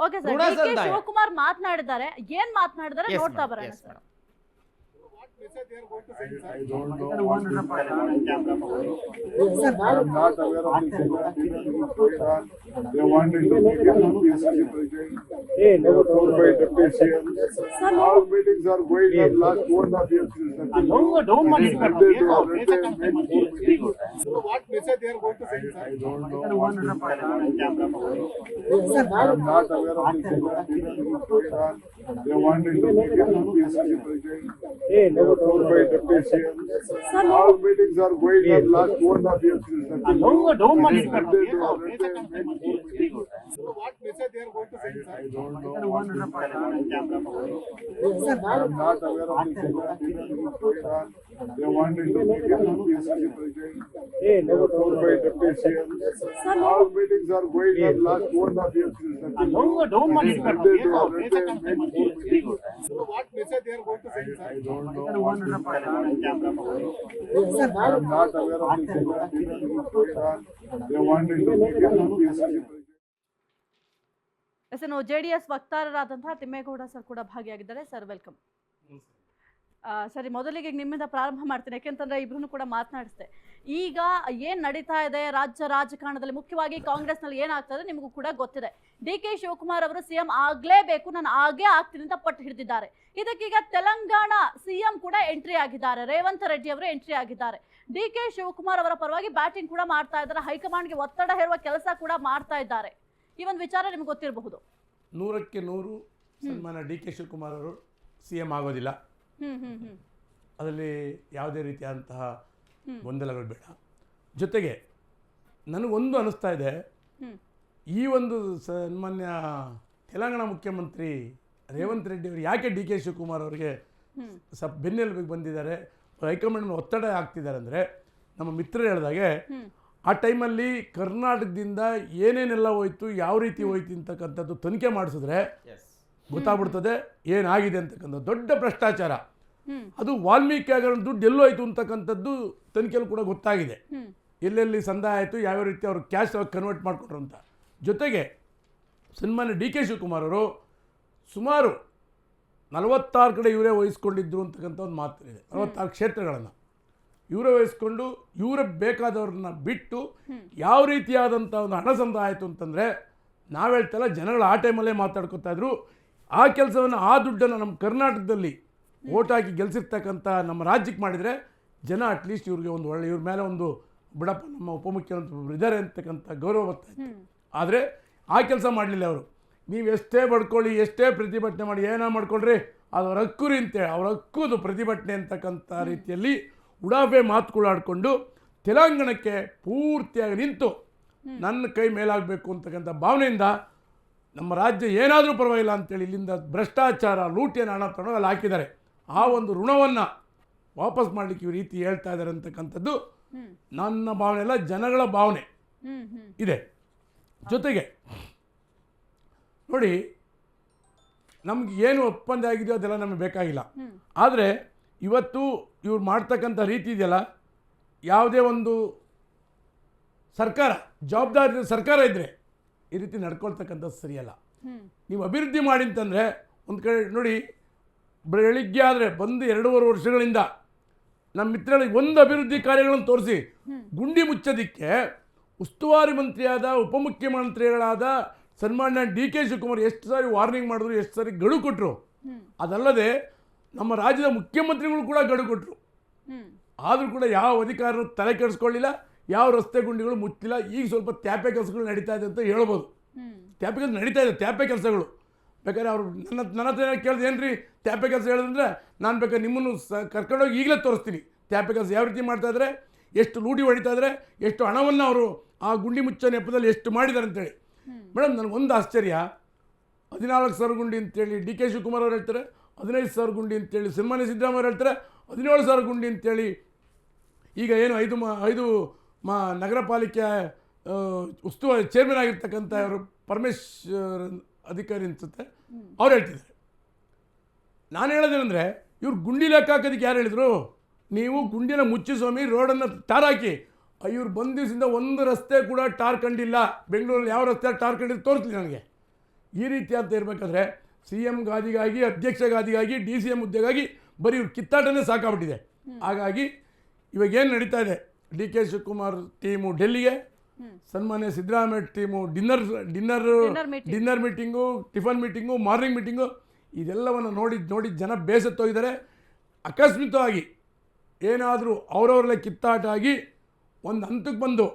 Okay sir ಋಣ D K Shivakumar ಮಾತನಾಡಿದ್ದಾರೆ ಏನ್ ಮಾತನಾಡಿದ್ದಾರೆ ನೋಡ್ತಾ. ಬರೋಣ sir. I don't know what is I'm not aware of this investigation going on. They wanted to make it on PCC president. There were four, five deputy CMs. All meetings are going on last one and a half years. since nothing. Don't- don't money And they do already four meetings. So what message they are going to send, sir? I don't know what is I'm not aware of this investigation going on. They wanted to make it Never told by the patients. All meetings are going on last two and a half years. What they are going to? I don't know. I'm not aware of the They wanted to make told by the patients. Meetings are going on last two and a half years. What they are going to? I don't yes ನಾವು J D S ವಕ್ತಾರರಾದಂತಹ Thimmegowda sir ಕೂಡ ಭಾಗಿಯಾಗಿದ್ದಾರೆ. Sir, welcome. ಸರಿ, ಮೊದಲಿಗೆ ನಿಮ್ಮಿಂದ ಪ್ರಾರಂಭ ಮಾಡ್ತೀನಿ. ಯಾಕೆಂತಂದ್ರೆ ಇಬ್ರು ಕೂಡ ಮಾತನಾಡಿಸ್ತೆ ಈಗ ಏನ್ ನಡೀತಾ ಇದೆ ರಾಜ್ಯ ರಾಜಕಾರಣದಲ್ಲಿ? ಮುಖ್ಯವಾಗಿ ಕಾಂಗ್ರೆಸ್ನಲ್ಲಿ ಏನಾಗ್ತದೆ ನಿಮಗೂ ಕೂಡ ಗೊತ್ತಿದೆ. ಡಿ ಕೆ ಶಿವಕುಮಾರ್ ಅವರು ಸಿಎಂ ಆಗ್ಲೇಬೇಕು. ನಾನು ಆಗೇ ಆಗ್ತೀನಿ ಅಂತ ಪಟ್ಟು ಹಿಡಿದಿದ್ದಾರೆ. ಇದಕ್ಕೀಗ ತೆಲಂಗಾಣ ಸಿಎಂ ಕೂಡ ಎಂಟ್ರಿ ಆಗಿದ್ದಾರೆ. ರೇವಂತ್ ರೆಡ್ಡಿ ಅವರು ಎಂಟ್ರಿ ಆಗಿದ್ದಾರೆ. ಡಿ ಕೆ ಶಿವಕುಮಾರ್ ಅವರ ಪರವಾಗಿ ಬ್ಯಾಟಿಂಗ್ ಕೂಡ ಮಾಡ್ತಾ ಇದ್ದಾರೆ. ಹೈಕಮಾಂಡ್ಗೆ ಒತ್ತಡ ಹೇರುವ ಕೆಲಸ ಕೂಡ ಮಾಡ್ತಾ ಇದ್ದಾರೆ. ಈ ಒಂದು ವಿಚಾರ ನಿಮ್ಗೆ ಗೊತ್ತಿರಬಹುದು. ನೂರಕ್ಕೆ ನೂರು ಸನ್ಮಾನ ಡಿ ಕೆ ಶಿವಕುಮಾರ್ ಅವರು ಸಿ ಎಂ ಆಗೋದಿಲ್ಲ ಅದರಲ್ಲಿ ಯಾವುದೇ ರೀತಿಯಾದಂತಹ ಗೊಂದಲಗಳು ಬೇಡ. ಜೊತೆಗೆ ನನಗೊಂದು ಅನಿಸ್ತಾ ಇದೆ. ಈ ಒಂದು ಸನ್ಮಾನ್ಯ ತೆಲಂಗಾಣ ಮುಖ್ಯಮಂತ್ರಿ ರೇವಂತ್ ರೆಡ್ಡಿ ಅವರು ಯಾಕೆ ಡಿ ಕೆ ಶಿವಕುಮಾರ್ ಅವರಿಗೆ ಸ್ವಲ್ಪ ಬೆನ್ನೆಲುಬಿಗೆ ಬಂದಿದ್ದಾರೆ ಹೈಕಮಾಂಡ್ ಒತ್ತಡ ಆಗ್ತಿದ್ದಾರೆ ಅಂದರೆ ನಮ್ಮ ಮಿತ್ರರು ಹೇಳಿದಾಗೆ. ಆ ಟೈಮಲ್ಲಿ ಕರ್ನಾಟಕದಿಂದ ಏನೇನೆಲ್ಲ ಹೋಯ್ತು ಯಾವ ರೀತಿ ಹೋಯ್ತು ಅಂತಕ್ಕಂಥದ್ದು ತನಿಖೆ ಮಾಡಿಸಿದ್ರೆ ಎಸ್ ಗೊತ್ತಾಗ್ಬಿಡ್ತದೆ ಏನಾಗಿದೆ ಅಂತಕ್ಕಂಥದ್ದು. ದೊಡ್ಡ ಭ್ರಷ್ಟಾಚಾರ. ಅದು ವಾಲ್ಮೀಕಿ ಆಗರ ದುಡ್ಡು ಎಲ್ಲೋಯ್ತು ಅಂತಕ್ಕಂಥದ್ದು ತನಿಖೆಯಲ್ಲಿ ಕೂಡ ಗೊತ್ತಾಗಿದೆ. ಎಲ್ಲೆಲ್ಲಿ ಸಂದಾಯ ಆಯಿತು ಯಾವ್ಯಾವ ರೀತಿ ಅವರು ಕ್ಯಾಶ್ ಕನ್ವರ್ಟ್ ಮಾಡಿಕೊಟ್ರು ಅಂತ. ಜೊತೆಗೆ ಸನ್ಮಾನ್ಯ ಡಿ ಕೆ ಶಿವಕುಮಾರ್ ಅವರು ಸುಮಾರು ನಲವತ್ತಾರು ಕಡೆ ಇವರೇ ವಹಿಸ್ಕೊಂಡಿದ್ರು ಅಂತಕ್ಕಂಥ ಒಂದು ಮಾತು ಇದೆ ನಲವತ್ತಾರು ಕ್ಷೇತ್ರಗಳನ್ನು. ಇವರೇ ವಹಿಸ್ಕೊಂಡು ಇವರೇ ಬೇಕಾದವ್ರನ್ನ ಬಿಟ್ಟು ಯಾವ ರೀತಿಯಾದಂಥ ಒಂದು ಹಣ ಸಂದಾಯ ಆಯಿತು ಅಂತಂದರೆ ನಾವು ಹೇಳ್ತಲ್ಲ ಜನಗಳು ಆ ಟೈಮಲ್ಲೇ ಮಾತಾಡ್ಕೊತಾ ಇದ್ರು. ಆ ಕೆಲಸವನ್ನು ಆ ದುಡ್ಡನ್ನು ನಮ್ಮ ಕರ್ನಾಟಕದಲ್ಲಿ ಓಟ್ ಹಾಕಿ ಗೆಲ್ಸಿರ್ತಕ್ಕಂಥ ನಮ್ಮ ರಾಜ್ಯಕ್ಕೆ ಮಾಡಿದರೆ ಜನ ಅಟ್ಲೀಸ್ಟ್ ಇವ್ರಿಗೆ ಒಂದು ಒಳ್ಳೆ ಇವ್ರ ಮೇಲೆ ಒಂದು ಬಿಡಪ್ಪ ನಮ್ಮ ಉಪಮುಖ್ಯಮಂತ್ರಿ ಇದ್ದಾರೆ ಅಂತಕ್ಕಂಥ ಗೌರವ ಬರ್ತಾ ಇತ್ತು. ಆದರೆ ಆ ಕೆಲಸ ಮಾಡಲಿಲ್ಲ ಅವರು. ನೀವು ಎಷ್ಟೇ ಬಡ್ಕೊಳ್ಳಿ ಎಷ್ಟೇ ಪ್ರತಿಭಟನೆ ಮಾಡಿ ಏನೋ ಮಾಡ್ಕೊಳ್ರಿ? ಅದು ಅವ್ರ ಹಕ್ಕುರಿ ಅಂತೇಳಿ ಅವ್ರ ಹಕ್ಕುದು ಪ್ರತಿಭಟನೆ ಅಂತಕ್ಕಂಥ ರೀತಿಯಲ್ಲಿ ಉಡಾಫೆ ಮಾತುಗಳಾಡಿಕೊಂಡು ತೆಲಂಗಾಣಕ್ಕೆ ಪೂರ್ತಿಯಾಗಿ ನಿಂತು ನನ್ನ ಕೈ ಮೇಲಾಗಬೇಕು ಅಂತಕ್ಕಂಥ ಭಾವನೆಯಿಂದ ನಮ್ಮ ರಾಜ್ಯ ಏನಾದರೂ ಪರವಾಗಿಲ್ಲ ಅಂತೇಳಿ ಇಲ್ಲಿಂದ ಭ್ರಷ್ಟಾಚಾರ ಲೂಟಿಯನ್ನು ಹಣ ತಗೊಂಡು ಅಲ್ಲಿ ಹಾಕಿದ್ದಾರೆ. ಆ ಒಂದು ಋಣವನ್ನು ವಾಪಸ್ ಮಾಡಲಿಕ್ಕೆ ಈ ರೀತಿ ಹೇಳ್ತಾ ಇದ್ದಾರೆ ಅಂತಕ್ಕಂಥದ್ದು ನನ್ನ ಭಾವನೆ ಅಲ್ಲ ಜನಗಳ ಭಾವನೆ ಇದೆ. ಜೊತೆಗೆ ನೋಡಿ ನಮ್ಗೆ ಏನು ಒಪ್ಪಂದ ಆಗಿದೆಯೋ ಅದೆಲ್ಲ ನಮಗೆ ಬೇಕಾಗಿಲ್ಲ. ಆದರೆ ಇವತ್ತು ಇವ್ರು ಮಾಡ್ತಕ್ಕಂಥ ರೀತಿ ಇದೆಯಲ್ಲ ಯಾವುದೇ ಒಂದು ಸರ್ಕಾರ ಜವಾಬ್ದಾರಿ ಸರ್ಕಾರ ಇದ್ದರೆ ಈ ರೀತಿ ನಡ್ಕೊಳ್ತಕ್ಕಂಥದ್ದು ಸರಿಯಲ್ಲ. ನೀವು ಅಭಿವೃದ್ಧಿ ಮಾಡಿ ಅಂತಂದರೆ ಒಂದು ಕಡೆ ನೋಡಿ ಬೆಳಿಗ್ಗೆ ಆದರೆ ಬಂದು ಎರಡೂವರೆ ವರ್ಷಗಳಿಂದ ನಮ್ಮ ಮಿತ್ರಗಳಿಗೆ ಒಂದು ಅಭಿವೃದ್ಧಿ ಕಾರ್ಯಗಳನ್ನು ತೋರಿಸಿ ಗುಂಡಿ ಮುಚ್ಚೋದಕ್ಕೆ ಉಸ್ತುವಾರಿ ಮಂತ್ರಿಯಾದ ಉಪಮುಖ್ಯಮಂತ್ರಿಗಳಾದ ಸನ್ಮಾನ್ಯ ಡಿ ಕೆ ಶಿವಕುಮಾರ್ ಎಷ್ಟು ಸಾರಿ ವಾರ್ನಿಂಗ್ ಮಾಡಿದ್ರು ಎಷ್ಟು ಸಾರಿ ಗಡು ಕೊಟ್ಟರು ಅದಲ್ಲದೆ ನಮ್ಮ ರಾಜ್ಯದ ಮುಖ್ಯಮಂತ್ರಿಗಳು ಕೂಡ ಗಡು ಕೊಟ್ಟರು ಆದರೂ ಕೂಡ ಯಾವ ಅಧಿಕಾರರು ತಲೆ ಕೆಡಿಸ್ಕೊಳ್ಳಿಲ್ಲ ಯಾವ ರಸ್ತೆ ಗುಂಡಿಗಳು ಮುಚ್ಚಿಲ್ಲ ಈಗ ಸ್ವಲ್ಪ ತ್ಯಾಪೆ ಕೆಲಸಗಳು ನಡೀತಾ ಇದೆ ಅಂತ ಹೇಳ್ಬೋದು. ತ್ಯಾಪೆ ಕೆಲಸ ನಡೀತಾ ಇದೆ ತ್ಯಾಪೆ ಕೆಲಸಗಳು. ಬೇಕಾದ್ರೆ ಅವರು ನನ್ನ ನನ್ನ ಹತ್ರ ಕೇಳಿದೆ ಏನು ರೀ ತ್ಯಾಪೆ ಕೆಲಸ ಹೇಳಿದ್ರೆ ನಾನು ಬೇಕಾದ್ರೆ ನಿಮ್ಮನ್ನು ಸ ಕರ್ಕೊಂಡೋಗಿ ಈಗಲೇ ತೋರಿಸ್ತೀನಿ. ತ್ಯಾಪೆ ಕೆಲಸ ಯಾವ ರೀತಿ ಮಾಡ್ತಾ ಇದ್ದಾರೆ ಎಷ್ಟು ಲೂಟಿ ಹೊಡಿತಾ ಇದ್ದಾರೆ ಎಷ್ಟು ಹಣವನ್ನು ಅವರು ಆ ಗುಂಡಿ ಮುಚ್ಚೋ ನೆಪದಲ್ಲಿ ಎಷ್ಟು ಮಾಡಿದ್ದಾರೆ ಅಂತೇಳಿ ಮೇಡಮ್ ಒಂದು ಆಶ್ಚರ್ಯ. ಹದಿನಾಲ್ಕು ಸಾವಿರ ಗುಂಡಿ ಅಂತೇಳಿ ಡಿ ಕೆ ಶಿವಕುಮಾರ್ ಅವ್ರು ಹೇಳ್ತಾರೆ ಹದಿನೈದು ಸಾವಿರ ಗುಂಡಿ ಅಂತೇಳಿ ಸನ್ಮಾನ್ಯ ಸಿದ್ದರಾಮಯ್ಯ ಅವ್ರು ಹೇಳ್ತಾರೆ ಹದಿನೇಳು ಸಾವಿರ ಗುಂಡಿ ಅಂತೇಳಿ ಈಗ ಏನು ಐದು ಮ ಐದು ಮಾ ನಗರ ಪಾಲಿಕೆ ಉಸ್ತುವಾರಿ ಚೇರ್ಮನ್ ಆಗಿರ್ತಕ್ಕಂಥ ಅವರು ಪರಮೇಶ್ವರ್ ಅಧಿಕಾರಿ ಅನ್ಸುತ್ತೆ ಅವ್ರು ಹೇಳ್ತಿದ್ದಾರೆ. ನಾನು ಹೇಳೋದೇನೆಂದರೆ ಇವ್ರು ಗುಂಡಿ ಲೆಕ್ಕ ಹಾಕೋದಕ್ಕೆ ಯಾರು ಹೇಳಿದರು? ನೀವು ಗುಂಡಿನ ಮುಚ್ಚಿ ಸ್ವಾಮಿ ರೋಡನ್ನು ತಾರಾಕಿ ಇವ್ರು ಬಂದ ದಿವಸದಿಂದ ಒಂದು ರಸ್ತೆ ಕೂಡ ಟಾರ್ ಕಂಡಿಲ್ಲ. ಬೆಂಗಳೂರಲ್ಲಿ ಯಾವ ರಸ್ತೆ ಟಾರ್ ಕಂಡಿದ್ದು ತೋರಿಸ್ಲಿ ನನಗೆ. ಈ ರೀತಿ ಅಂತ ಇರಬೇಕಾದ್ರೆ ಸಿ ಎಂ ಗಾದಿಗಾಗಿ ಅಧ್ಯಕ್ಷ ಗಾದಿಗಾಗಿ ಡಿ ಸಿ ಎಂ ಹುದ್ದೆಗಾಗಿ ಬರೀ ಇವ್ರ ಕಿತ್ತಾಟನೇ ಸಾಕಾಗ್ಬಿಟ್ಟಿದೆ. ಹಾಗಾಗಿ ಇವಾಗ ಏನು ನಡೀತಾ ಇದೆ? ಡಿ ಕೆ ಶಿವಕುಮಾರ್ ಟೀಮು ಡೆಲ್ಲಿಗೆ ಸನ್ಮಾನ್ಯ Siddaramaiah team dinner dinner. Dinner meeting tiffin meeting morning meeting ಇದೆಲ್ಲವನ್ನು ನೋಡಿ ನೋಡಿ ಜನ ಬೇಸತ್ತೋಗಿದ್ದಾರೆ. ಅಕಸ್ಮಿತವಾಗಿ ಏನಾದರೂ ಅವರವ್ರಲ್ಲೇ ಕಿತ್ತಾಟ ಆಗಿ ಒಂದು ಹಂತಕ್ಕೆ ಬಂದು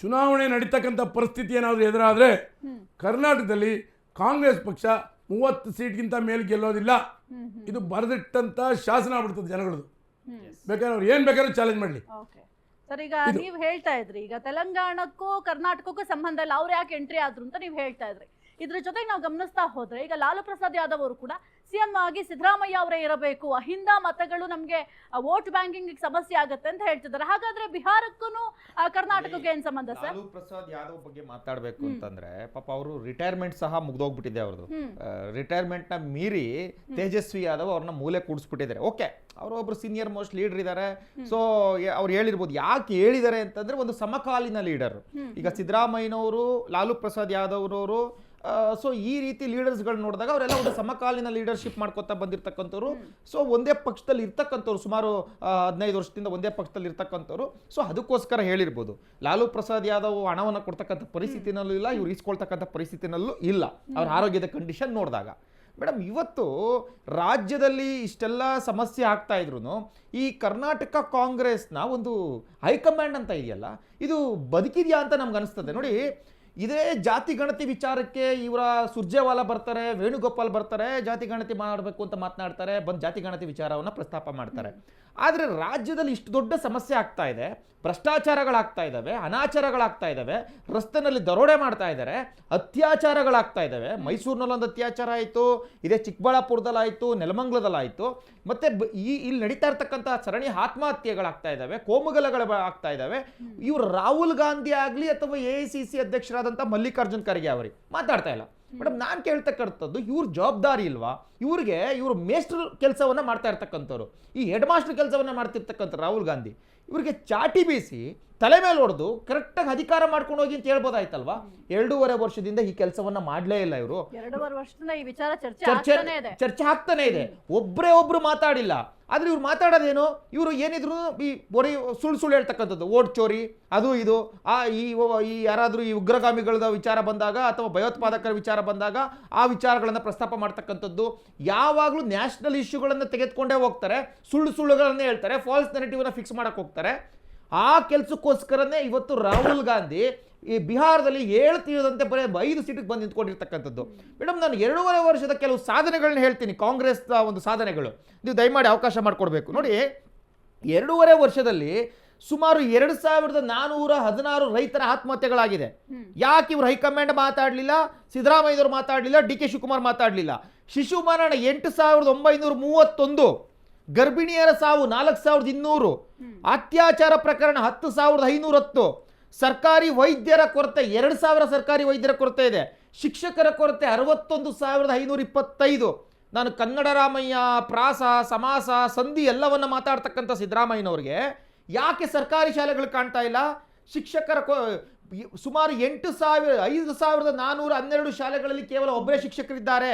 ಚುನಾವಣೆ ನಡೀತಕ್ಕಂಥ ಪರಿಸ್ಥಿತಿ ಏನಾದರೂ ಎದುರಾದರೆ ಕರ್ನಾಟಕದಲ್ಲಿ ಕಾಂಗ್ರೆಸ್ ಪಕ್ಷ ಮೂವತ್ತು ಸೀಟ್ಗಿಂತ ಮೇಲೆ ಗೆಲ್ಲೋದಿಲ್ಲ. ಇದು ಬರೆದಿಟ್ಟಂತ ಶಾಸನ ಆಗ್ಬಿಡ್ತದೆ ಜನಗಳದು. ಬೇಕಾದ್ರೆ ಅವ್ರು ಏನು ಬೇಕಾದ್ರೂ ಚಾಲೆಂಜ್ ಮಾಡಲಿ. ಓಕೆ ಸರ್ ಈಗ ನೀವು ಹೇಳ್ತಾ ಇದ್ರಿ ಈಗ ತೆಲಂಗಾಣಕ್ಕೂ ಕರ್ನಾಟಕಕ್ಕೂ ಸಂಬಂಧ ಇಲ್ಲ ಅವ್ರು ಯಾಕೆ ಎಂಟ್ರಿ ಆದ್ರು ಅಂತ ನೀವು ಹೇಳ್ತಾ ಇದ್ರಿ. ಇದ್ರ ಜೊತೆಗೆ ನಾವು ಗಮನಿಸ್ತಾ ಹೋದ್ರೆ ಈಗ ಲಾಲು ಪ್ರಸಾದ್ ಯಾದವ್ ಅವರು ಕೂಡ ಸಿಎಂ ಆಗಿ ಸಿದ್ದರಾಮಯ್ಯ ಅವರೇ ಇರಬೇಕು. ಅಹಿಂದ ಮತಗಳು ನಮಗೆ ವೋಟ್ ಬ್ಯಾಂಕಿಂಗ್ ಸಮಸ್ಯೆ ಆಗುತ್ತೆ ಅಂತ ಹೇಳ್ತಿದ್ದಾರೆ. ಹಾಗಾದ್ರೆ ಬಿಹಾರಕ್ಕೂ ಕರ್ನಾಟಕಕ್ಕೆ ಏನ್ ಸಂಬಂಧ ಸರ್? ಲಾಲು ಪ್ರಸಾದ್ ಯಾದವ್ ಬಗ್ಗೆ ಮಾತಾಡಬೇಕು ಅಂತಂದ್ರೆ ಪಾಪ ಅವರು ರಿಟೈರ್ಮೆಂಟ್ ಸಹ ಮುಗ್ದೋಗ್ಬಿಟ್ಟಿದೆ ಅವ್ರದ್ದು. ರಿಟೈರ್ಮೆಂಟ್ನ ಮೀರಿ ತೇಜಸ್ವಿ ಯಾದವ್ ಅವ್ರನ್ನ ಮೂಲೆ ಕೂಡಿಸ್ಬಿಟ್ಟಿದ್ದಾರೆ. ಓಕೆ ಅವರು ಒಬ್ರು ಸೀನಿಯರ್ ಮೋಸ್ಟ್ ಲೀಡರ್ ಇದ್ದಾರೆ ಸೊ ಅವ್ರು ಹೇಳಿರ್ಬೋದು ಯಾಕೆ ಹೇಳಿದ್ದಾರೆ ಅಂತಂದ್ರೆ ಒಂದು ಸಮಕಾಲೀನ ಲೀಡರ್ ಈಗ ಸಿದ್ದರಾಮಯ್ಯನವರು ಲಾಲು ಪ್ರಸಾದ್ ಯಾದವ್ರವರು ಸೊ ಈ ರೀತಿ ಲೀಡರ್ಸ್ಗಳು ನೋಡಿದಾಗ ಅವರೆಲ್ಲ ಒಂದು ಸಮಕಾಲೀನ ಲೀಡರ್ಶಿಪ್ ಮಾಡ್ಕೊತಾ ಬಂದಿರತಕ್ಕಂಥವ್ರು. ಸೊ ಒಂದೇ ಪಕ್ಷದಲ್ಲಿ ಇರ್ತಕ್ಕಂಥವ್ರು ಸುಮಾರು ಹದಿನೈದು ವರ್ಷದಿಂದ ಒಂದೇ ಪಕ್ಷದಲ್ಲಿ ಇರ್ತಕ್ಕಂಥವ್ರು. ಸೊ ಅದಕ್ಕೋಸ್ಕರ ಹೇಳಿರ್ಬೋದು. ಲಾಲು ಪ್ರಸಾದ್ ಯಾದವ್ ಹಣವನ್ನು ಕೊಡ್ತಕ್ಕಂಥ ಪರಿಸ್ಥಿತಿನಲ್ಲೂ ಇಲ್ಲ, ಇವ್ರು ಇಸ್ಕೊಳ್ತಕ್ಕಂಥ ಪರಿಸ್ಥಿತಿನಲ್ಲೂ ಇಲ್ಲ. ಅವ್ರ ಆರೋಗ್ಯದ ಕಂಡೀಷನ್ ನೋಡಿದಾಗ. ಮೇಡಮ್, ಇವತ್ತು ರಾಜ್ಯದಲ್ಲಿ ಇಷ್ಟೆಲ್ಲ ಸಮಸ್ಯೆ ಆಗ್ತಾ ಇದ್ರು ಈ ಕರ್ನಾಟಕ ಕಾಂಗ್ರೆಸ್ನ ಒಂದು ಹೈಕಮಾಂಡ್ ಅಂತ ಇದೆಯಲ್ಲ, ಇದು ಬದುಕಿದೆಯಾ ಅಂತ ನಮ್ಗೆ ಅನಿಸ್ತದೆ ನೋಡಿ ಇದೇ ಜಾತಿ ಗಣತಿ ವಿಚಾರಕ್ಕೆ ಇವರ ಸುರ್ಜೇವಾಲ ಬರ್ತಾರೆ, ವೇಣುಗೋಪಾಲ್ ಬರ್ತಾರೆ, ಜಾತಿ ಗಣತಿ ಮಾಡಬೇಕು ಅಂತ ಮಾತನಾಡ್ತಾರೆ, ಬಂದು ಜಾತಿ ಗಣತಿ ವಿಚಾರವನ್ನು ಪ್ರಸ್ತಾಪ ಮಾಡ್ತಾರೆ. ಆದರೆ ರಾಜ್ಯದಲ್ಲಿ ಇಷ್ಟು ದೊಡ್ಡ ಸಮಸ್ಯೆ ಆಗ್ತಾ ಇದೆ, ಭ್ರಷ್ಟಾಚಾರಗಳಾಗ್ತಾ ಇದ್ದಾವೆ ಅನಾಚಾರಗಳಾಗ್ತಾ ಇದ್ದಾವೆ ರಸ್ತೆನಲ್ಲಿ ದರೋಡೆ ಮಾಡ್ತಾ ಇದ್ದಾರೆ ಅತ್ಯಾಚಾರಗಳಾಗ್ತಾ ಇದ್ದಾವೆ ಮೈಸೂರಿನಲ್ಲಿ ಒಂದು ಅತ್ಯಾಚಾರ ಆಯಿತು, ಇದೇ ಚಿಕ್ಕಬಳ್ಳಾಪುರದಲ್ಲಾಯಿತು, ನೆಲಮಂಗ್ಲದಲ್ಲಾಯಿತು, ಮತ್ತು ಈ ಇಲ್ಲಿ ನಡೀತಾ ಇರ್ತಕ್ಕಂಥ ಸರಣಿ ಆತ್ಮಹತ್ಯೆಗಳಾಗ್ತಾ ಇದ್ದಾವೆ ಕೋಮುಗಲಗಳು ಆಗ್ತಾ ಇದ್ದಾವೆ ಇವರು ರಾಹುಲ್ ಗಾಂಧಿ ಆಗಲಿ ಅಥವಾ ಎ ಐ ಸಿ ಸಿ ಅಧ್ಯಕ್ಷರಾದಂಥ ಮಲ್ಲಿಕಾರ್ಜುನ್ ಖರ್ಗೆ ಅವರಿಗೆ ಮಾತಾಡ್ತಾ ಇಲ್ಲ. ಮೇಡಮ್ ನಾನು ಕೇಳ್ತಕ್ಕಂಥದ್ದು ಇವ್ರ ಜವಾಬ್ದಾರಿ ಇಲ್ವಾ? ಇವ್ರಿಗೆ ಇವರು ಮೇಸ್ಟ್ರ್ ಕೆಲಸವನ್ನು ಮಾಡ್ತಾ ಇರ್ತಕ್ಕಂಥವ್ರು. ಈ ಹೆಡ್ ಮಾಸ್ಟರ್ ಕೆಲಸವನ್ನು ಮಾಡ್ತಿರ್ತಕ್ಕಂಥ ರಾಹುಲ್ ಗಾಂಧಿ ಇವರಿಗೆ ಚಾಟಿ ಬೀಸಿ ತಲೆ ಮೇಲೆ ಹೊಡೆದು ಕರೆಕ್ಟಾಗಿ ಅಧಿಕಾರ ಮಾಡ್ಕೊಂಡು ಹೋಗಿ ಅಂತ ಹೇಳ್ಬೋದಾಯ್ತಲ್ವಾ? ಎರಡೂವರೆ ವರ್ಷದಿಂದ ಈ ಕೆಲಸವನ್ನ ಮಾಡಲೇ ಇಲ್ಲ ಇವರು. ಎರಡೂವರೆ ವರ್ಷದಿಂದ ಈ ವಿಚಾರ ಚರ್ಚೆ ಚರ್ಚೆ ಆಗ್ತಾನೆ ಇದೆ. ಒಬ್ಬರೇ ಒಬ್ರು ಮಾತಾಡಿಲ್ಲ. ಆದ್ರೆ ಇವ್ರು ಮಾತಾಡೋದೇನು? ಇವರು ಏನಿದ್ರು ಈ ಬರಿ ಸುಳ್ಳು ಸುಳ್ಳು ಹೇಳ್ತಕ್ಕಂಥದ್ದು. ಓಟ್ ಚೋರಿ ಅದು ಇದು. ಆ ಈ ಈ ಯಾರಾದರೂ ಈ ಉಗ್ರಗಾಮಿಗಳ ವಿಚಾರ ಬಂದಾಗ ಅಥವಾ ಭಯೋತ್ಪಾದಕರ ವಿಚಾರ ಬಂದಾಗ ಆ ವಿಚಾರಗಳನ್ನು ಪ್ರಸ್ತಾಪ ಮಾಡ್ತಕ್ಕಂಥದ್ದು. ಯಾವಾಗಲೂ ನ್ಯಾಷನಲ್ ಇಶ್ಯೂಗಳನ್ನು ತೆಗೆದುಕೊಂಡೇ ಹೋಗ್ತಾರೆ. ಸುಳ್ಳು ಸುಳ್ಳುಗಳನ್ನೇ ಹೇಳ್ತಾರೆ. ಫಾಲ್ಸ್ ನೆರೆಟಿವ್ನ ಫಿಕ್ಸ್ ಮಾಡೋಕ್ಕೆ ಹೋಗ್ತಾರೆ. ಆ ಕೆಲಸಕ್ಕೋಸ್ಕರನೇ ಇವತ್ತು ರಾಹುಲ್ ಗಾಂಧಿ ಈ ಬಿಹಾರದಲ್ಲಿ ಏಳು ಬರೆ ಬರೀ ಐದು ಸೀಟಿಗೆ ಬಂದು ನಿಂತ್ಕೊಂಡಿರ್ತಕ್ಕಂಥದ್ದು. ಮೇಡಮ್ ನಾನು ಎರಡೂವರೆ ವರ್ಷದ ಕೆಲವು ಸಾಧನೆಗಳನ್ನ ಹೇಳ್ತೀನಿ ಕಾಂಗ್ರೆಸ್ ಒಂದು ಸಾಧನೆಗಳು. ನೀವು ದಯಮಾಡಿ ಅವಕಾಶ ಮಾಡಿಕೊಡ್ಬೇಕು. ನೋಡಿ ಎರಡೂವರೆ ವರ್ಷದಲ್ಲಿ ಸುಮಾರು ಎರಡು ಸಾವಿರದ ನಾನೂರ ಹದಿನಾರು ರೈತರ ಆತ್ಮಹತ್ಯೆಗಳಾಗಿದೆ. ಯಾಕೆ ಇವರು ಹೈಕಮಾಂಡ್ ಮಾತಾಡಲಿಲ್ಲ ಸಿದ್ದರಾಮಯ್ಯವರು ಮಾತಾಡಲಿಲ್ಲ ಡಿ ಕೆ ಶಿವಕುಮಾರ್ ಮಾತಾಡಲಿಲ್ಲ? ಶಿಶು ಮರಣ ಎಂಟು ಸಾವಿರದ ಒಂಬೈನೂರ ಮೂವತ್ತೊಂದು. ಗರ್ಭಿಣಿಯರ ಸಾವು ನಾಲ್ಕು ಸಾವಿರದ ಇನ್ನೂರು. ಅತ್ಯಾಚಾರ ಪ್ರಕರಣ ಹತ್ತು ಸಾವಿರದ ಐನೂರ ಹತ್ತು ಸರ್ಕಾರಿ ವೈದ್ಯರ ಕೊರತೆ ಎರಡು ಸಾವಿರ ಸರ್ಕಾರಿ ವೈದ್ಯರ ಕೊರತೆ ಇದೆ. ಶಿಕ್ಷಕರ ಕೊರತೆ ಅರವತ್ತೊಂದು ಸಾವಿರದ ಐನೂರ ಇಪ್ಪತ್ತೈದು. ನಾನು ಕನ್ನಡ ರಾಮಯ್ಯ, ಪ್ರಾಸ, ಸಮಾಸ, ಸಂಧಿ ಎಲ್ಲವನ್ನು ಮಾತಾಡ್ತಕ್ಕಂಥ ಸಿದ್ದರಾಮಯ್ಯನವ್ರಿಗೆ ಯಾಕೆ ಸರ್ಕಾರಿ ಶಾಲೆಗಳು ಕಾಣ್ತಾ ಇಲ್ಲ? ಶಿಕ್ಷಕರ ಕೊ ಸುಮಾರು ಎಂಟು ಸಾವಿರ, ಐದು ಸಾವಿರದ ನಾನ್ನೂರ ಹನ್ನೆರಡು ಶಾಲೆಗಳಲ್ಲಿ ಕೇವಲ ಒಬ್ಬರೇ ಶಿಕ್ಷಕರಿದ್ದಾರೆ.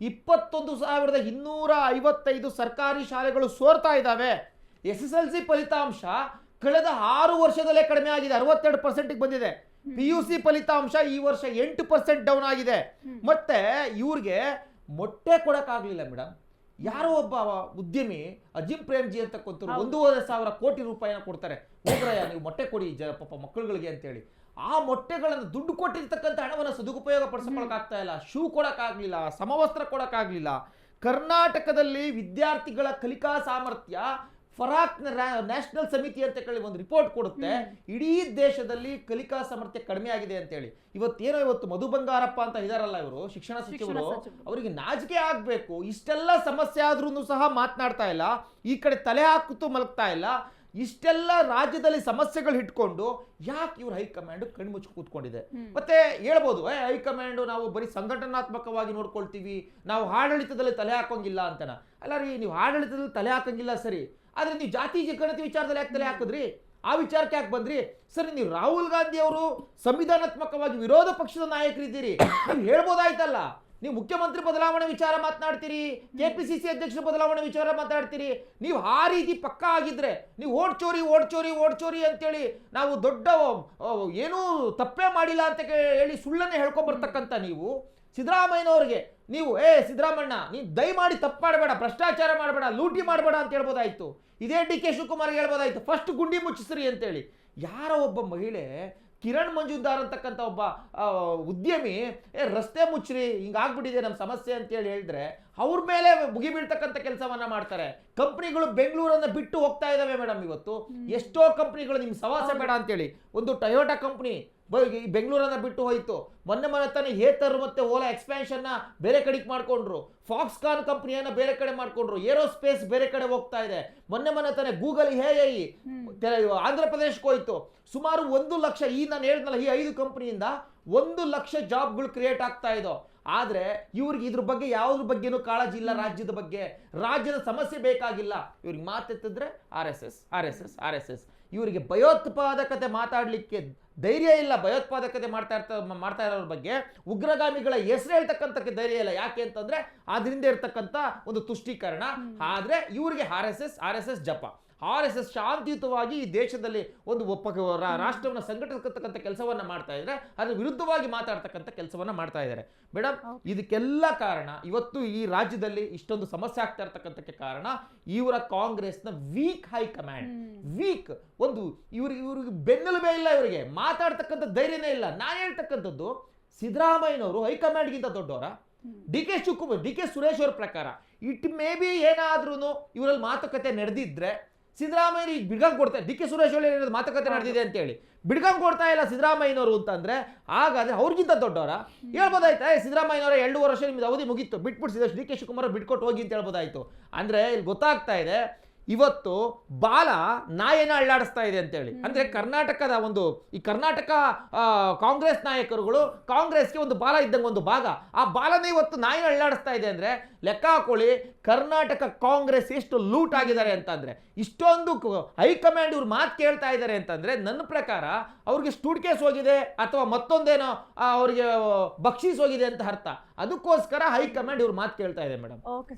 ಇಪ್ಪತ್ತೊಂದು ಸಾವಿರದ ಇನ್ನೂರ ಐವತ್ತೈದು ಸರ್ಕಾರಿ ಶಾಲೆಗಳು ಸೋರ್ತಾ ಇದ್ದಾವೆ. ಎಸ್ ಎಸ್ ಎಲ್ ಸಿ ಫಲಿತಾಂಶ ಕಳೆದ ಆರು ವರ್ಷದಲ್ಲೇ ಕಡಿಮೆ ಆಗಿದೆ ಅರವತ್ತೆರಡು ಪರ್ಸೆಂಟ್ಗೆ ಬಂದಿದೆ. ಪಿ ಯು ಸಿ ಫಲಿತಾಂಶ ಈ ವರ್ಷ ಎಂಟು ಪರ್ಸೆಂಟ್ ಡೌನ್ ಆಗಿದೆ. ಮತ್ತೆ ಇವ್ರಿಗೆ ಮೊಟ್ಟೆ ಕೊಡಕ್ಕಾಗ್ಲಿಲ್ಲ ಮೇಡಮ್ ಯಾರೋ ಒಬ್ಬ ಉದ್ಯಮಿ ಅಜಿಂ ಪ್ರೇಮ್ಜಿ ಅಂತ ಕೊಡ್ತಾರೆ ಒಂದೂವರೆ ಸಾವಿರ ಕೋಟಿ ರೂಪಾಯಿನ ಕೊಡ್ತಾರೆ. ಹೋಗ್ರಯ್ಯ ನೀವು ಮೊಟ್ಟೆ ಕೊಡಿ ಜ ಪಾಪ ಮಕ್ಕಳುಗಳಿಗೆ ಅಂತೇಳಿ. ಆ ಮೊಟ್ಟೆಗಳನ್ನು ದುಡ್ಡು ಕೊಟ್ಟಿರ್ತಕ್ಕಂಥ ಹಣವನ್ನು ಸದುಪಯೋಗ ಪಡಿಸ್ಕೊಳಕ್ಕಾಗ್ತಾ ಇಲ್ಲ ಶೂ ಕೊಡಕ್ಕಾಗ್ಲಿಲ್ಲ ಸಮವಸ್ತ್ರ ಕೊಡಕ್ಕಾಗ್ಲಿಲ್ಲ. ಕರ್ನಾಟಕದಲ್ಲಿ ವಿದ್ಯಾರ್ಥಿಗಳ ಕಲಿಕಾ ಸಾಮರ್ಥ್ಯ ಫರಾಕ್ ನ್ಯಾಷನಲ್ ಸಮಿತಿ ಅಂತ ಹೇಳಿ ಒಂದು ರಿಪೋರ್ಟ್ ಕೊಡುತ್ತೆ. ಇಡೀ ದೇಶದಲ್ಲಿ ಕಲಿಕಾ ಸಾಮರ್ಥ್ಯ ಕಡಿಮೆ ಆಗಿದೆ ಅಂತೇಳಿ ಇವತ್ತೇನೋ ಇವತ್ತು ಮಧು ಬಂಗಾರಪ್ಪ ಅಂತ ಇದಾರಲ್ಲ ಇವರು ಶಿಕ್ಷಣ ಸಚಿವರು. ಅವರಿಗೆ ನಾಚಿಕೆ ಆಗ್ಬೇಕು. ಇಷ್ಟೆಲ್ಲ ಸಮಸ್ಯೆ ಆದ್ರೂ ಸಹ ಮಾತನಾಡ್ತಾ ಇಲ್ಲ. ಈ ಕಡೆ ತಲೆ ಹಾಕುತ್ತೂ ಮಲಗ್ತಾ ಇಲ್ಲ. ಇಷ್ಟೆಲ್ಲ ರಾಜ್ಯದಲ್ಲಿ ಸಮಸ್ಯೆಗಳು ಇಟ್ಕೊಂಡು ಯಾಕೆ ಇವ್ರ ಹೈಕಮಾಂಡ್ ಕಣ್ಮುಚ್ಚಿ ಕೂತ್ಕೊಂಡಿದೆ? ಮತ್ತೆ ಹೇಳ್ಬೋದು ಏ ಹೈಕಮಾಂಡ್ ನಾವು ಬರೀ ಸಂಘಟನಾತ್ಮಕವಾಗಿ ನೋಡ್ಕೊಳ್ತೀವಿ ನಾವು ಆಡಳಿತದಲ್ಲಿ ತಲೆ ಹಾಕೋಂಗಿಲ್ಲ ಅಂತನ. ಅಲ್ಲ ರೀ ನೀವು ಆಡಳಿತದಲ್ಲಿ ತಲೆ ಹಾಕಂಗಿಲ್ಲ ಸರಿ ಆದ್ರೆ ನೀವು ಜಾತಿ ಗಣತಿ ವಿಚಾರದಲ್ಲಿ ಯಾಕೆ ತಲೆ ಹಾಕಿದ್ರಿ? ಆ ವಿಚಾರಕ್ಕೆ ಯಾಕೆ ಬಂದ್ರಿ? ಸರಿ ನೀವು ರಾಹುಲ್ ಗಾಂಧಿ ಅವರು ಸಂವಿಧಾನಾತ್ಮಕವಾಗಿ ವಿರೋಧ ಪಕ್ಷದ ನಾಯಕರಿದ್ದೀರಿ. ನೀವು ಹೇಳ್ಬೋದಾಯ್ತಲ್ಲ. ನೀವು ಮುಖ್ಯಮಂತ್ರಿ ಬದಲಾವಣೆ ವಿಚಾರ ಮಾತನಾಡ್ತೀರಿ ಕೆ ಪಿ ಸಿ ಸಿ ಅಧ್ಯಕ್ಷರು ಬದಲಾವಣೆ ವಿಚಾರ ಮಾತಾಡ್ತೀರಿ ನೀವು ಆ ರೀತಿ ಪಕ್ಕ ಆಗಿದ್ರೆ, ನೀವು ಓಟ್ ಚೋರಿ ಓಟ್ ಚೋರಿ ಓಟ್ ಚೋರಿ ಅಂತೇಳಿ ನಾವು ದೊಡ್ಡ ಏನೂ ತಪ್ಪೇ ಮಾಡಿಲ್ಲ ಅಂತ ಹೇಳಿ ಸುಳ್ಳನ್ನೇ ಹೇಳ್ಕೊಂಬರ್ತಕ್ಕಂಥ ನೀವು, ಸಿದ್ದರಾಮಯ್ಯನವ್ರಿಗೆ ನೀವು, ಏ, ಸಿದ್ದರಾಮಣ್ಣ ನೀವು ದಯಮಾಡಿ ತಪ್ಪು ಮಾಡಬೇಡ, ಭ್ರಷ್ಟಾಚಾರ ಮಾಡಬೇಡ, ಲೂಟಿ ಮಾಡಬೇಡ ಅಂತ ಹೇಳ್ಬೋದಾಯ್ತು. ಇದೇ ಡಿ ಕೆ ಶಿವಕುಮಾರ್ ಹೇಳ್ಬೋದಾಯ್ತು, ಫಸ್ಟ್ ಗುಂಡಿ ಮುಚ್ಚಿಸ್ರಿ ಅಂತೇಳಿ. ಯಾರೋ ಒಬ್ಬ ಮಹಿಳೆ ಕಿರಣ್ ಮಂಜುದಾರ್ ಅಂತಕ್ಕಂಥ ಒಬ್ಬ ಉದ್ಯಮಿ ಏ ರಸ್ತೆ ಮುಚ್ಚ್ರಿ ಹಿಂಗಾಗ್ಬಿಟ್ಟಿದೆ ನಮ್ಮ ಸಮಸ್ಯೆ ಅಂತೇಳಿ ಹೇಳಿದ್ರೆ ಅವ್ರ ಮೇಲೆ ಮುಗಿ ಬೀಳ್ತಕ್ಕಂಥ ಕೆಲಸವನ್ನ ಮಾಡ್ತಾರೆ. ಕಂಪ್ನಿಗಳು ಬೆಂಗಳೂರನ್ನ ಬಿಟ್ಟು ಹೋಗ್ತಾ ಇದಾವೆ ಮೇಡಮ್ ಇವತ್ತು. ಎಷ್ಟೋ ಕಂಪ್ನಿಗಳು ನಿಮ್ಗೆ ಸವಾಸ ಬೇಡ ಅಂತೇಳಿ. ಒಂದು ಟೊಯೋಟಾ ಕಂಪ್ನಿ ಬೆಂಗಳೂರನ್ನ ಬಿಟ್ಟು ಹೋಯ್ತು. ಮೊನ್ನೆ ಮೊನ್ನೆ ತಾನೇ ಹೇತರ್ ಮತ್ತೆ ಓಲಾ ಎಕ್ಸ್ಪ್ಯಾನ್ಷನ್ನ ಬೇರೆ ಕಡೆಗೆ ಮಾಡ್ಕೊಂಡ್ರು. ಫಾಕ್ಸ್ಕಾನ್ ಕಂಪ್ನಿಯನ್ನ ಬೇರೆ ಕಡೆ ಮಾಡ್ಕೊಂಡ್ರು. ಏರೋಸ್ಪೇಸ್ ಬೇರೆ ಕಡೆ ಹೋಗ್ತಾ ಇದೆ. ಮೊನ್ನೆ ಮೊನ್ನೆ ತಾನೇ ಗೂಗಲ್ ಹೇ ಐ ಆಂಧ್ರ ಪ್ರದೇಶಕ್ಕೆ ಹೋಯ್ತು. ಸುಮಾರು ಒಂದು ಲಕ್ಷ ಈ ನಾನು ಹೇಳಿದ್ನಲ್ಲ ಈ ಐದು ಕಂಪ್ನಿಯಿಂದ ಒಂದು ಲಕ್ಷ ಜಾಬ್ಗಳು ಕ್ರಿಯೇಟ್ ಆಗ್ತಾ ಇದೋ ಆದ್ರೆ ಇವ್ರಿಗೆ ಇದ್ರ ಬಗ್ಗೆ ಯಾವ್ದ್ರ ಬಗ್ಗೆನೂ ಕಾಳಜಿ ಇಲ್ಲ ರಾಜ್ಯದ ಬಗ್ಗೆ. ರಾಜ್ಯದ ಸಮಸ್ಯೆ ಬೇಕಾಗಿಲ್ಲ. ಇವ್ರಿಗೆ ಮಾತೆತ್ತಿದ್ರೆ R S S R S S R S S. ಇವರಿಗೆ ಭಯೋತ್ಪಾದಕತೆ ಮಾತಾಡಲಿಕ್ಕೆ ಧೈರ್ಯ ಇಲ್ಲ. ಭಯೋತ್ಪಾದಕತೆ ಮಾಡ್ತಾ ಇರ್ತ ಮಾಡ್ತಾ ಇರೋರ ಬಗ್ಗೆ ಉಗ್ರಗಾಮಿಗಳ ಹೆಸರು ಹೇಳ್ತಕ್ಕಂಥಕ್ಕೆ ಧೈರ್ಯ ಇಲ್ಲ. ಯಾಕೆ ಅಂತಂದ್ರೆ ಅದರಿಂದ ಇರ್ತಕ್ಕಂಥ ಒಂದು ತುಷ್ಟೀಕರಣ. ಆದರೆ ಇವರಿಗೆ R S S R S S ಜಪ. ಆರ್ ಎಸ್ ಎಸ್ ಶಾಂತಿಯುತವಾಗಿ ಈ ದೇಶದಲ್ಲಿ ಒಂದು ಒಪ್ಪ ರಾಷ್ಟ್ರವನ್ನು ಸಂಘಟಿಸತಕ್ಕಂಥ ಕೆಲಸವನ್ನ ಮಾಡ್ತಾ ಇದ್ದಾರೆ ಅದ್ರ ವಿರುದ್ಧವಾಗಿ ಮಾತಾಡ್ತಕ್ಕಂಥ ಕೆಲಸವನ್ನ ಮಾಡ್ತಾ ಇದ್ದಾರೆ ಮೇಡಮ್ ಇದಕ್ಕೆಲ್ಲ ಕಾರಣ ಇವತ್ತು ಈ ರಾಜ್ಯದಲ್ಲಿ ಇಷ್ಟೊಂದು ಸಮಸ್ಯೆ ಆಗ್ತಾ ಇರ್ತಕ್ಕಂಥಕ್ಕೆ ಕಾರಣ ಇವರ ಕಾಂಗ್ರೆಸ್ನ ವೀಕ್ ಹೈಕಮಾಂಡ್ ವೀಕ್ ಒಂದು ಇವ್ರಿಗೆ ಇವ್ರಿಗೆ ಬೆನ್ನೆಲುಬೆ ಇಲ್ಲ ಇವರಿಗೆ. ಮಾತಾಡ್ತಕ್ಕಂಥ ಧೈರ್ಯನೇ ಇಲ್ಲ. ನಾನು ಹೇಳ್ತಕ್ಕಂಥದ್ದು ಸಿದ್ದರಾಮಯ್ಯನವರು ಹೈಕಮಾಂಡ್ಗಿಂತ ದೊಡ್ಡವರ. D K Shivakumar D K Suresh ಅವ್ರ ಪ್ರಕಾರ ಇಟ್ ಮೇ ಬಿ ಏನಾದ್ರೂ ಇವರಲ್ಲಿ ಮಾತುಕತೆ ನಡೆದಿದ್ರೆ ಸಿದ್ದರಾಮಯ್ಯ ಈಗ ಬಿಡ್ಗಂಗ್ ಕೊಡ್ತಾರೆ ಡಿ ಕೆ ಸುರೇಶ್ ಒಳ್ಳೆ ಏನಾದ್ರು ಮಾತುಕತೆ ನಡೆದಿದೆ ಅಂತೇಳಿ. ಬಿಡ್ಗಂಗ್ ಕೊಡ್ತಾ ಇಲ್ಲ ಸಿದ್ದರಾಮಯ್ಯನವರು ಅಂತಂದ್ರೆ ಹಾಗಾದ್ರೆ ಅವ್ರಿಗಿಂತ ದೊಡ್ಡವರ? ಹೇಳ್ಬೋದಾಯ್ತಾ? ಸಿದ್ದರಾಮಯ್ಯನವರ ಎರಡು ವರ್ಷ ನಿಮ್ದು ಅವಧಿ ಮುಗಿತ್ತು ಬಿಟ್ಬಿಟ್ಟು ಡಿ ಕೆ ಶಿವಕುಮಾರ್ ಬಿಟ್ಕೊಟ್ಟು ಹೋಗಿ ಅಂತ ಹೇಳ್ಬೋದಾಯ್ತು. ಅಂದ್ರೆ ಇಲ್ಲಿ ಗೊತ್ತಾಗ್ತಾ ಇದೆ ಇವತ್ತು ಬಾಲ ನಾಯನ ಅಳ್ಳಾಡಿಸ್ತಾ ಇದೆ ಅಂತೇಳಿ. ಅಂದ್ರೆ ಕರ್ನಾಟಕದ ಒಂದು ಈ ಕರ್ನಾಟಕ ಕಾಂಗ್ರೆಸ್ ನಾಯಕರುಗಳು ಕಾಂಗ್ರೆಸ್ಗೆ ಒಂದು ಬಾಲ ಇದ್ದಂಗೆ ಒಂದು ಭಾಗ. ಆ ಬಾಲನೇ ಇವತ್ತು ನಾಯಿನ ಅಳ್ಳಾಡಿಸ್ತಾ ಇದೆ ಅಂದ್ರೆ ಲೆಕ್ಕ ಹಾಕೊಳ್ಳಿ ಕರ್ನಾಟಕ ಕಾಂಗ್ರೆಸ್ ಎಷ್ಟು ಲೂಟ್ ಆಗಿದ್ದಾರೆ ಅಂತಂದರೆ ಇಷ್ಟೊಂದು ಹೈಕಮಾಂಡ್ ಇವ್ರು ಮಾತು ಕೇಳ್ತಾ ಇದ್ದಾರೆ ಅಂತಂದರೆ ನನ್ನ ಪ್ರಕಾರ ಅವ್ರಿಗೆ ಸ್ಟೂಡ್ ಕೇಸ್ ಹೋಗಿದೆ ಅಥವಾ ಮತ್ತೊಂದೇನೋ ಅವರಿಗೆ ಅವ್ರಿಗೆ ಬಕ್ಷೀಸ್ ಹೋಗಿದೆ ಅಂತ ಅರ್ಥ. ಅದಕ್ಕೋಸ್ಕರ ಹೈಕಮಾಂಡ್ ಇವ್ರು ಮಾತು ಕೇಳ್ತಾ ಇದೆ ಮೇಡಮ್. ಓಕೆ